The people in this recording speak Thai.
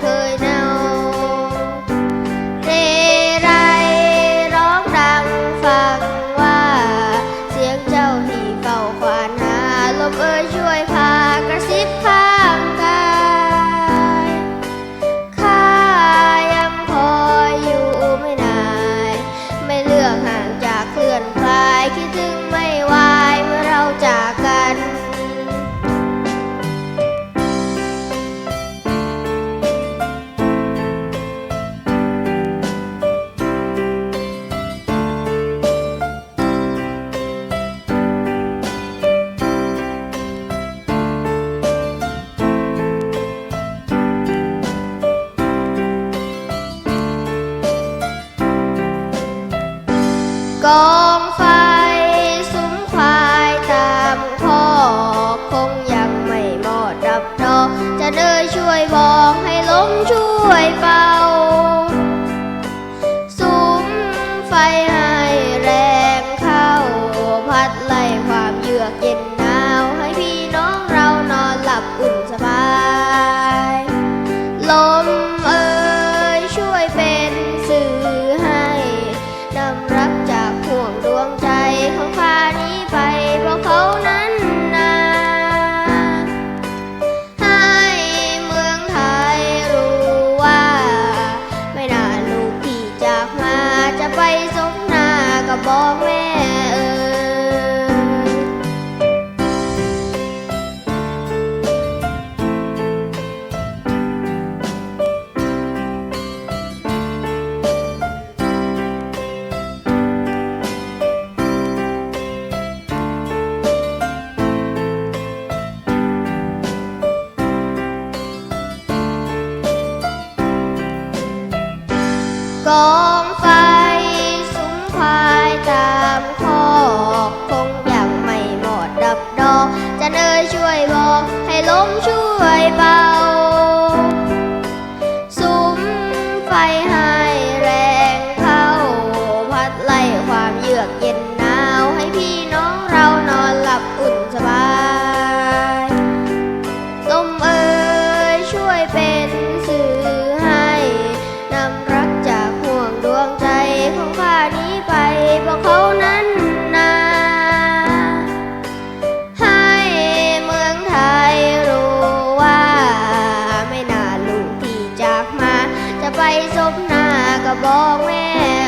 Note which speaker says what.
Speaker 1: เคยเน่าเรไรร้องดังฟังว่า เสียงเจ้าที่เฝ้าควานาลมเอ่ยช่วยพากระซิบข้างกายข้ายังคออยู่ไม่นาน ไม่เลือกห่างจากเคลื่อนคลายคิดถึง กองไฟสุมควายตามคอคงยังไม่หมดดับดอกจะเดินช่วยบอกให้ลมช่วยเป่าสุมไฟให้แรงเข้า พัดไล่ความเยือกเย็นหนาวให้พี่น้องเรานอนหลับอุ่นสบาย ลม องไฟสุมควายตามคอกคงยังไม่หมดดับดอกจะเนยช่วยบอกให้ลมช่วยเบาสุมไฟให้แรงเข้า พัดไล่ความเยือกเย็นหนาวให้พี่น้องเรานอนหลับอุ่น จบหน้าก็บอกแม่